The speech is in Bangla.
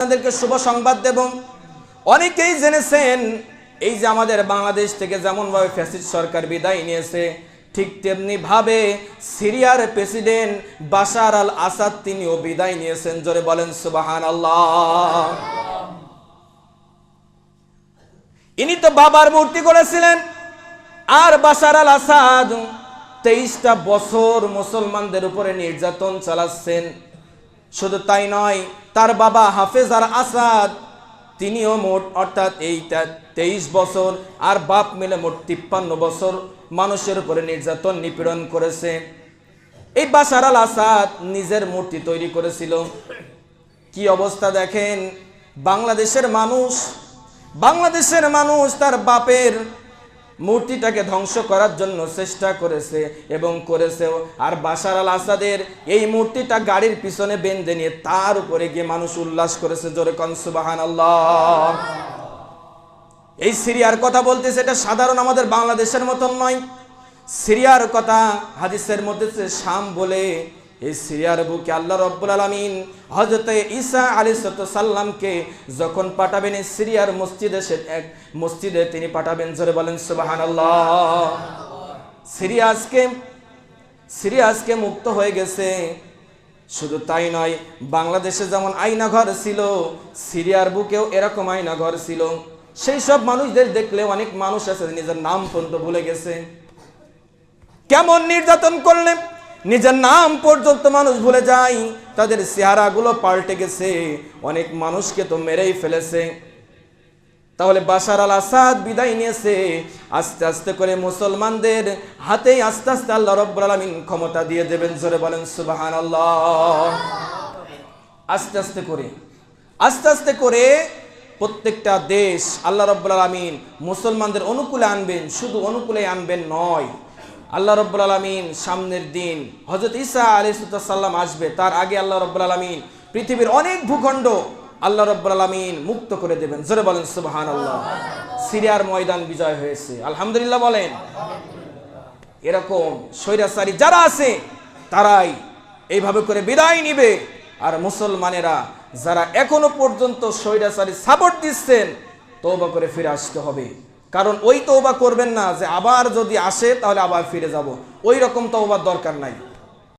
আপনাদেরকে শুভ সংবাদ দেব। অনেকেই জেনেছেন, এই যে আমাদের বাংলাদেশ থেকে যেমনভাবে ফ্যাসিস্ট সরকার বিদায় নিয়েছে, ঠিক তেমনি ভাবে সিরিয়ার প্রেসিডেন্ট বাশার আল আসাদ তিনিও বিদায় নিয়েছেন। জোরে বলেন সুবাহান আল্লাহ ইনি তো বাবার মূর্তি করেছিলেন আর বাশার আল আসাদ তেইশটা বছর মুসলমানদের উপরে নির্যাতন চালাচ্ছেন। শুধু তাই নয়, তার বাবা হাফেজ আর আসাদ, তিনিও মোট, অর্থাৎ এই তেইশ বছর আর বাপ মিলে মোট তিপ্পান্ন বছর মানুষের উপরে নির্যাতন নিপীড়ন করেছে। এই বাশার আল আসাদ নিজের মূর্তি তৈরি করেছিল। কি অবস্থা দেখেন? বাংলাদেশের মানুষ বাংলাদেশের মানুষ তার বাপের মূর্তিটাকে ধ্বংস করার জন্য চেষ্টা করেছে এবং করেছেও। আর বাশার আল আসাদের এই মূর্তিটা গাড়ির পিছনে বেঁধে নিয়ে তার উপরে গিয়ে মানুষ উল্লাস করেছে জোরে কনসুবাহান আল্লাহ এই সিরিয়ার কথা বলতেছে এটা সাধারণ আমাদের বাংলাদেশের মতন নয়। সিরিয়ার কথা হাদিসের মধ্যে শাম বলে এই সিরিয়ার বুকে আল্লাহ রব্বুল আলমিন হজরতে ঈসা আলী সাল্লামকে যখন পাঠাবেন এই সিরিয়ার মসজিদে, সে এক মসজিদে তিনি পাঠাবেন, জোরে বলেন সুবাহান আল্লাহ আজকে, সিরিয়া আজকে মুক্ত হয়ে গেছে। শুধু তাই নয়, বাংলাদেশে যেমন আয়নাঘর ছিল, সিরিয়ার বুকেও এরকম আয়নাঘর ছিল। সেই সব মানুষদের দেখলে অনেক মানুষ আছে, নিজের নাম পর্যন্ত ভুলে গেছে। কেমন নির্যাতন করলে নিজের নাম পর্যন্ত মানুষ ভুলে যায়। তাদের চেহারাগুলো পাল্টে গেছে। অনেক মানুষকে তো মেরেই ফেলেছে। তাহলে বাশার আল আসাদ বিদায় নিয়েছে। আস্তে আস্তে করে মুসলমানদের হাতেই আস্তে আস্তে আল্লাহ রব্বুল ক্ষমতা দিয়ে দেবেন। জোরে বলেন সুবাহান আস্তে আস্তে করে, আস্তে আস্তে করে প্রত্যেকটা দেশ আল্লাহ রব্বুল আলমিন মুসলমানদের অনুকূলে আনবেন। শুধু অনুকূলে আনবেন নয় আল্লাহ রব্বুল আলমিন সামনের দিন হজরত ইসা আলী সাল্লাম আসবে। তার আগে আল্লাহ রব্বুল আলমিন পৃথিবীর অনেক ভূখণ্ড আল্লাহ রব্বুল আলমিন মুক্ত করে দেবেন। জোরে বলেন সুবাহান আল্লাহ সিরিয়ার ময়দান বিজয় হয়েছে। আলহামদুলিল্লাহ বলেন। এরকম স্বৈরাচারী যারা আছে, তারাই এইভাবে করে বিদায় নিবে। আর মুসলমানেরা যারা এখনও পর্যন্ত স্বৈরাচারী সাপোর্ট দিচ্ছেন তৌবা করে ফিরে আসতে হবে। কারণ ওই তৌবা করবেন না যে আবার যদি আসে তাহলে আবার ফিরে যাব। ওই রকম তৌবার দরকার নাই।